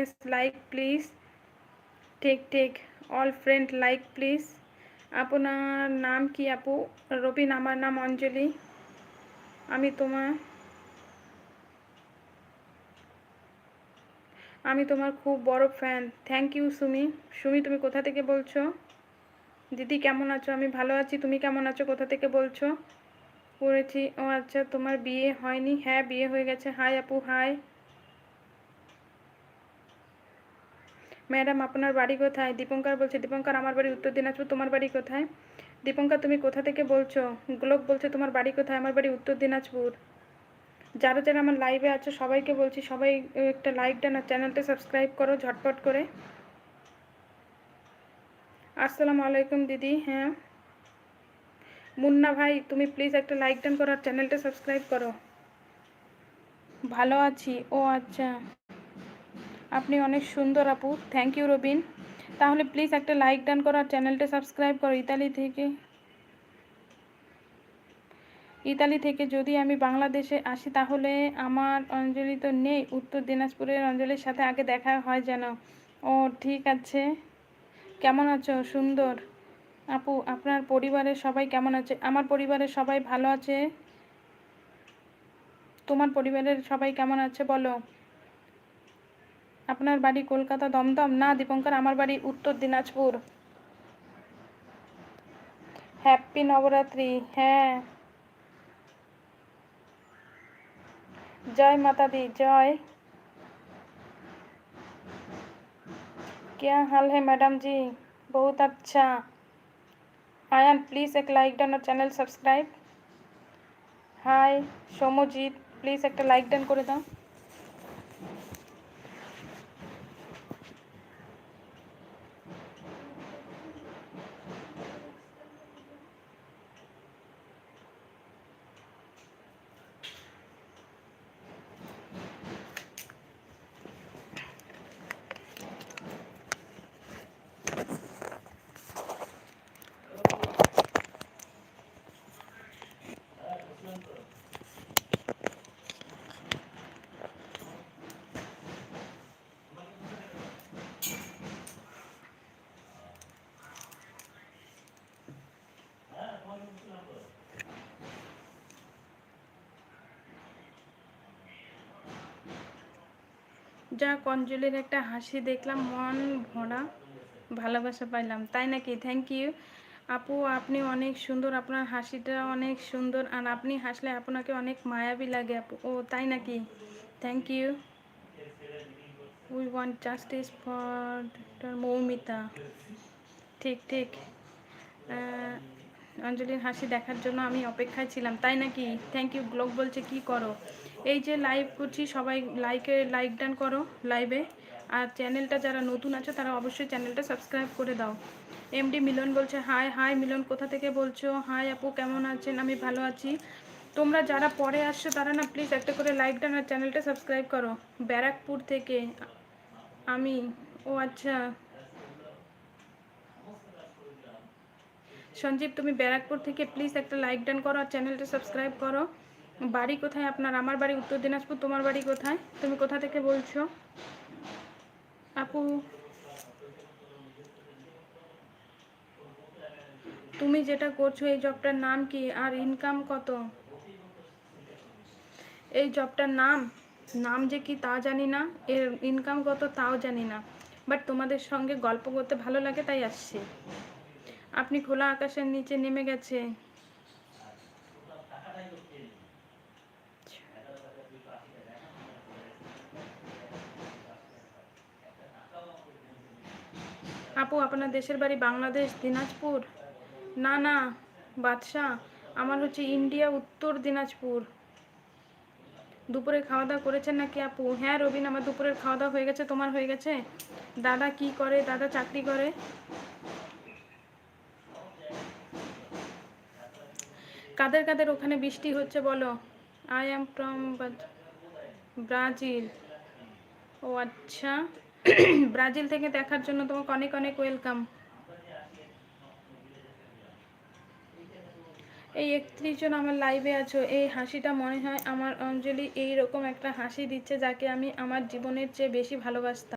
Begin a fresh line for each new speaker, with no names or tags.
Friends like please ঠিক ঠিক all friend like please আপনার নাম কি আপু রবিন আমার নাম অঞ্জলি। আমি তোমার আমি তোমার খুব বড় fan thank you Sumi. Sumi, তুমি কোথা থেকে বলছো? দিদি, কেমন আছো? আমি ভালো আছি। তুমি কেমন আছো? কোথা থেকে বলছো? করেছি। ও আচ্ছা তোমার বিয়ে হয়নি? হ্যাঁ বিয়ে হয়ে গেছে। হাই আপু হাই ম্যাডাম, আপনার বাড়ি কোথায়? দীপঙ্কর বলছে, দীপঙ্কর, আমার বাড়ি উত্তর দিনাজপুর, তোমার বাড়ি কোথায়? দীপঙ্কর, তুমি কোথা থেকে বলছো? গোলক বলছে, তোমার বাড়ি কোথায়? আমার বাড়ি উত্তর দিনাজপুর। যারা যারা আমার লাইভে আছে, সবাইকে বলছি, সবাই একটা লাইক দেন আর চ্যানেলটা সাবস্ক্রাইব করো ঝটপট করে। আসসালামু আলাইকুম দিদি হ্যাঁ। মুন্না ভাই, তুমি প্লিজ একটা লাইক ডান করো আর চ্যানেলটা সাবস্ক্রাইব করো। ভালো আছি, ও আচ্ছা। আপনি অনেক সুন্দর আপু। Thank you Robin. তাহলে প্লিজ একটা লাইক ডান করো আর চ্যানেলটা সাবস্ক্রাইব করো ইতালি থেকে। ইতালি থেকে যদি আমি বাংলাদেশে আসি তাহলে আমার অঞ্জলি তো নেই, উত্তর দিনাজপুরের অঞ্জলির সাথে আগে দেখা হয় যেন। ও, ঠিক আছে। কেমন আছো? সুন্দর। আপু, আপনার পরিবারের সবাই কেমন আছে? আমার পরিবারের সবাই ভালো আছে। তোমার পরিবারের সবাই কেমন আছে বলো? আপনার বাড়ি কলকাতা দমদম না দীপঙ্কর আমার বাড়ি উত্তর দিনাজপুর হ্যাপি নবরাত্রি হ্যাঁ जय माता दी जय क्या हाल है मैडम जी बहुत अच्छा आयन प्लीज़ एक like done R channel subscribe hi Soumajit please একটা লাইক ডান করে দাও যা কঞ্জলির একটা হাসি দেখলাম, মন ভরা ভালোবাসা পাইলাম। তাই নাকি? থ্যাংক ইউ আপু, আপনি অনেক সুন্দর, আপনার হাসিটা অনেক সুন্দর, আর আপনি হাসলে আপনাকে অনেক মায়াবী লাগে আপু। ও, তাই নাকি? Thank you we want justice for Moumita. ঠিক ঠিক। অঞ্জলির হাসি দেখার জন্য আমি অপেক্ষায় ছিলাম। তাই নাকি? থ্যাংক ইউ গ্লোক বলছে, কি করো? এই যে লাইভ করছি, সবাই লাইকে লাইক ডান করো লাইভে আর চ্যানেলটা যারা নতুন আছে, তারা অবশ্যই চ্যানেলটা সাবস্ক্রাইব করে দাও। এমডি মিলন বলছে হাই হাই মিলন, কোথা থেকে বলছো? হাই আপু, কেমন আছেন? আমি ভালো আছি। তোমরা যারা পরে আসছো, তারা না প্লিজ একটা করে লাইক ডান আর চ্যানেলটা সাবস্ক্রাইব করো। ব্যারাকপুর থেকে আমি, ও আচ্ছা। সঞ্জীব, তুমি ব্যারাকপুর থেকে প্লিজ একটা লাইক ডান করো আর চ্যানেলটা সাবস্ক্রাইব করো। বাড়ি কোথায়? আপনার আমার বাড়ি উত্তর দিনাজপুর, তোমার বাড়ি কোথায়? তুমি কোথা থেকে বলছো? আপু, তুমি যেটা করছ, এই জবটার নাম কি? আর ইনকাম কত? এই জবটার নাম নাম যে কি তা জানি না। এর ইনকাম কত তাও জানি না। বাট তোমাদের সঙ্গে গল্প করতে ভালো লাগে, তাই আসছি। আপনি খোলা আকাশের নিচে নেমে গেছে। আপু, আপনার দেশের বাড়ি বাংলাদেশ, দিনাজপুর? না না, বাদশাহ, আমার হচ্ছে ইন্ডিয়া, উত্তর দিনাজপুর। দুপুরে খাওয়া দাওয়া করেছেন নাকি আপু? হ্যাঁ রবিন, আমার দুপুরের খাওয়া দাওয়া হয়ে গেছে, তোমার হয়ে গেছে? দাদা কি করে? দাদা চাকরি করে? কাদের কাদের ওখানে বৃষ্টি হচ্ছে বলো? আই এম ফ্রম ব্রাজিল ও আচ্ছা। ব্রাজিল থেকে দেখার জন্য তোমাকে অনেক অনেক ওয়েলকাম এই একত্রিশ জন আমার লাইভে আছো। এই হাসিটা মনে হয় আমার অঞ্জলি এই রকম একটা হাসি দিচ্ছে যাকে আমি আমার জীবনের চেয়ে বেশি ভালোবাসতাম।